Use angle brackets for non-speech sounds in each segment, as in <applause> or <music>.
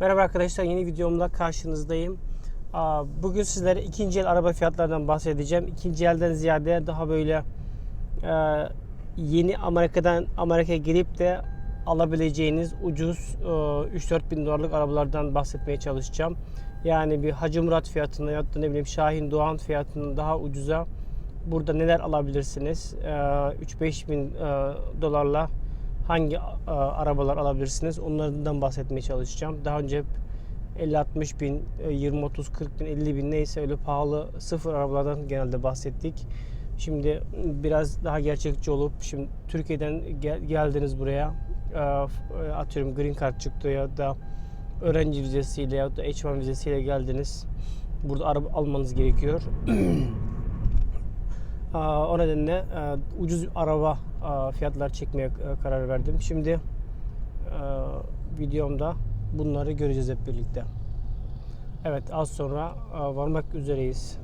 Merhaba arkadaşlar yeni videomla karşınızdayım. Bugün sizlere ikinci el araba fiyatlarından bahsedeceğim. İkinci elden ziyade daha böyle e, yeni Amerika'dan Amerika'ya gelip de alabileceğiniz ucuz e, 3-4 bin dolarlık arabalardan bahsetmeye çalışacağım. Yani bir Hacı Murat fiyatına ya da ne bileyim Şahin Doğan fiyatının daha ucuza burada neler alabilirsiniz? E, 3-5 bin e, dolarla hangi e, arabalar alabilirsiniz onlardan bahsetmeye çalışacağım. Daha önce hep 50-60 bin, e, 20-30, 40 bin, 50 bin neyse öyle pahalı sıfır arabalardan genelde bahsettik. Şimdi biraz daha gerçekçi olup şimdi Türkiye'den gel- geldiniz buraya e, e, atıyorum green card çıktı ya da öğrenci vizesiyle ya da H1 vizesiyle geldiniz. Burada araba almanız gerekiyor. <clears throat> O nedenle ucuz araba fiyatlar çekmeye karar verdim. Şimdi videomda bunları göreceğiz hep birlikte. Evet az sonra varmak üzereyiz.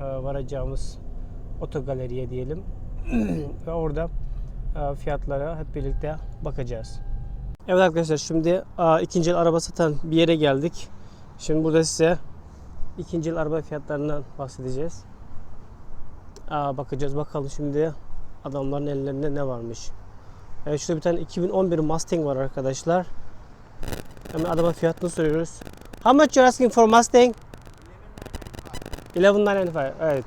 Varacağımız otogaleriye diyelim. <clears throat> Ve orada fiyatlara hep birlikte bakacağız. Evet arkadaşlar şimdi ikinci el araba satan bir yere geldik. Şimdi burada size ikinci el araba fiyatlarından bahsedeceğiz. Aa, bakacağız bakalım şimdi adamların ellerinde ne varmış. Evet şurada bir tane 2011 Mustang var arkadaşlar. Hemen adama fiyatını soruyoruz. How much you're asking for Mustang? 1195 evet.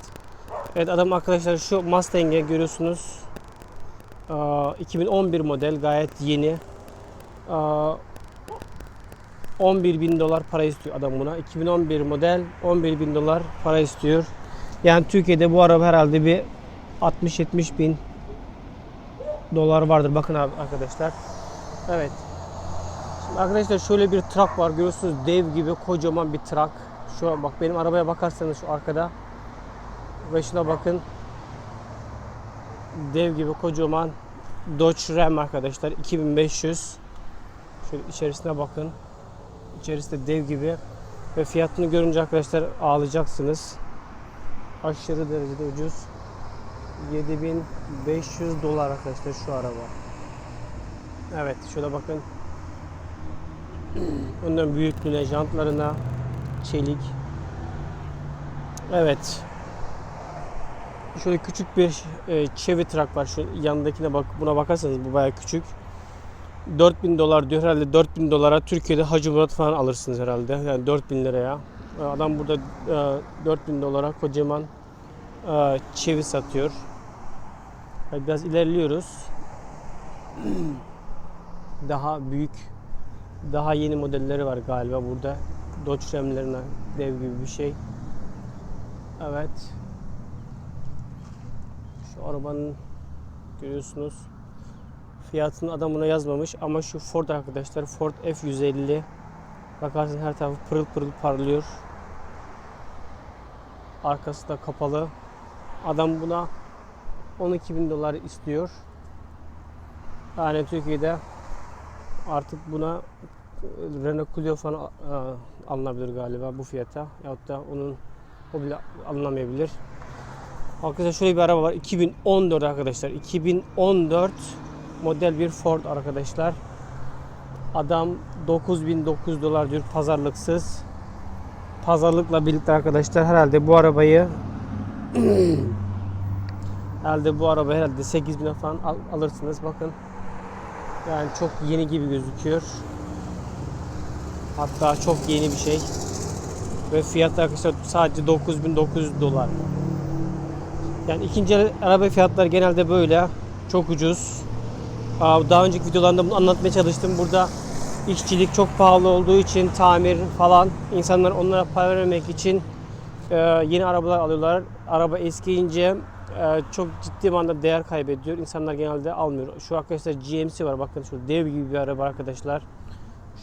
Evet adam arkadaşlar şu Mustang'e görüyorsunuz. Aa, 2011 model gayet yeni. Aa, 11 bin dolar para istiyor adam buna. 2011 model 11 bin dolar para istiyor. Yani Türkiye'de bu araba herhalde bir 60-70 bin dolar vardır. Bakın abi arkadaşlar. Evet. Şimdi arkadaşlar şöyle bir trak var. Görüyorsunuz dev gibi kocaman bir trak. Şu an bak benim arabaya bakarsanız şu arkada. Ve şuna bakın. Dev gibi kocaman Dodge Ram arkadaşlar. 2500. Şöyle içerisine bakın. İçerisi de dev gibi. Ve fiyatını görünce arkadaşlar ağlayacaksınız aşırı derecede ucuz. 7500 dolar arkadaşlar şu araba. Evet şöyle bakın. <clears throat> Önden büyüklüğüne, jantlarına, çelik. Evet. Şöyle küçük bir e, Chevy truck var. Şu yanındakine bak buna bakarsanız bu bayağı küçük. 4000 dolar diyor herhalde 4000 dolara Türkiye'de Hacı Murat falan alırsınız herhalde. Yani 4000 liraya. Adam burada e, 4000 dolara kocaman e, çevi satıyor. Evet, Biraz ilerliyoruz. <clears throat> Daha büyük, daha yeni modelleri var galiba burada. Dodge Ram'lerine dev gibi bir şey. Evet. Şu arabanın görüyorsunuz. Fiyatını adamına yazmamış ama şu Ford arkadaşlar Ford F150 Bakarsın her tarafı pırıl pırıl parlıyor. Arkası da kapalı. Adam buna 12 bin dolar istiyor. Yani Türkiye'de artık buna Renault Clio falan e, alınabilir galiba bu fiyata. Yahut da onun o bile alınamayabilir. Arkadaşlar şöyle bir araba var. 2014 arkadaşlar. 2014 model bir Ford arkadaşlar. Adam 9900 dolar diyor pazarlıksız. Pazarlıkla birlikte arkadaşlar herhalde bu arabayı <clears throat> herhalde bu araba herhalde 8000 falan al- alırsınız. Bakın. Yani çok yeni gibi gözüküyor. Hatta çok yeni bir şey. Ve fiyatı arkadaşlar sadece 9900 dolar. Yani ikinci araba fiyatları genelde böyle. Çok ucuz. Daha önceki videolarımda bunu anlatmaya çalıştım. Burada işçilik çok pahalı olduğu için tamir falan insanlar onlara para vermemek için e, yeni arabalar alıyorlar. Araba eskiyince e, çok ciddi manada değer kaybediyor. İnsanlar genelde almıyor. Şu arkadaşlar GMC var. Bakın şu dev gibi bir araba arkadaşlar.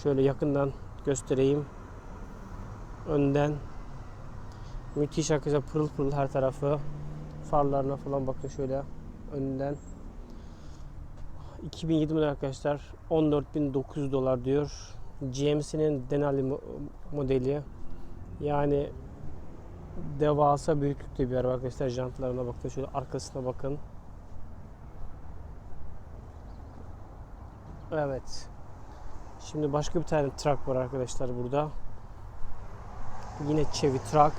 Şöyle yakından göstereyim. Önden. Müthiş arkadaşlar pırıl pırıl her tarafı. Farlarına falan bakın şöyle önden. 2007 model arkadaşlar 14.900 dolar diyor. GMC'nin Denali mo- modeli. Yani devasa büyüklükte bir araba arkadaşlar. Jantlarına bakın şöyle arkasına bakın. Evet. Şimdi başka bir tane truck var arkadaşlar burada. Yine Chevy truck.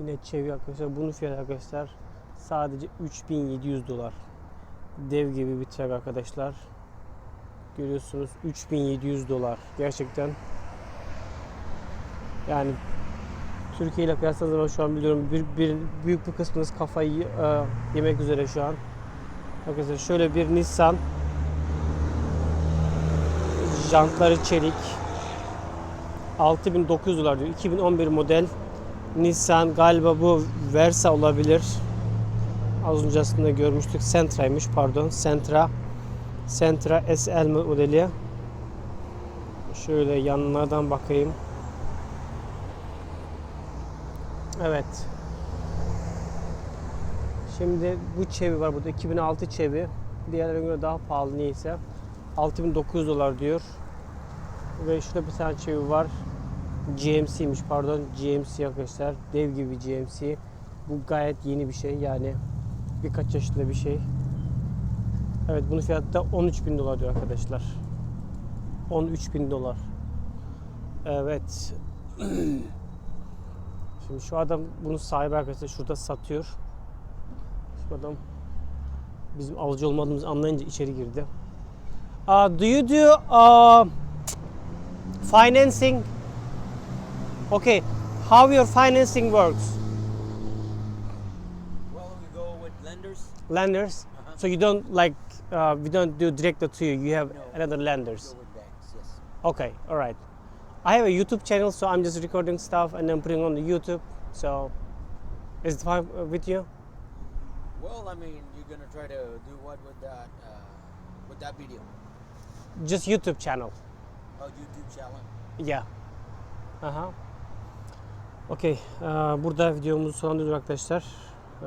Yine Chevy arkadaşlar. Bunun fiyatı arkadaşlar sadece 3700 dolar. Dev gibi bir truck arkadaşlar. Görüyorsunuz 3700 dolar. Gerçekten yani Türkiye ile kıyasladığınız zaman şu an biliyorum bir, bir büyük bir kısmınız kafayı e, yemek üzere şu an. Arkadaşlar şöyle bir Nissan jantları çelik 6900 dolar diyor. 2011 model Nissan galiba bu Versa olabilir. Az önce aslında görmüştük. Sentra'ymış pardon. Sentra. Sentra SL modeli. Şöyle yanlardan bakayım. Evet. Şimdi bu Chevy var burada 2006 Chevy. Diğerlerine göre daha pahalı neyse. 6900 dolar diyor. Ve şurada bir tane Chevy var. GMC'miş pardon. GMC arkadaşlar. Dev gibi GMC. Bu gayet yeni bir şey yani. Birkaç yaşında bir şey. Evet bunun fiyatı da 13.000 dolar diyor arkadaşlar. 13.000 dolar. Evet. <clears throat> Şimdi şu adam bunu sahibi arkadaşlar şurada satıyor. Şu adam bizim alıcı olmadığımızı anlayınca içeri girdi. Uh, do you do uh, financing? Okay. How your financing works? Lenders. Uh-huh. So you don't like uh, we don't do direct to you. You have No. another lenders. Banks. Yes. Okay, all right. I have a YouTube channel, so I'm just recording stuff and then putting on the YouTube. So, is it fine uh, with you? Well, I mean, you're gonna try to do what with that uh, with that video? Just YouTube channel. Oh, YouTube channel. Yeah. Aha. Okey. Ee, Burada videomuzu sonlandırıyoruz arkadaşlar. Ee,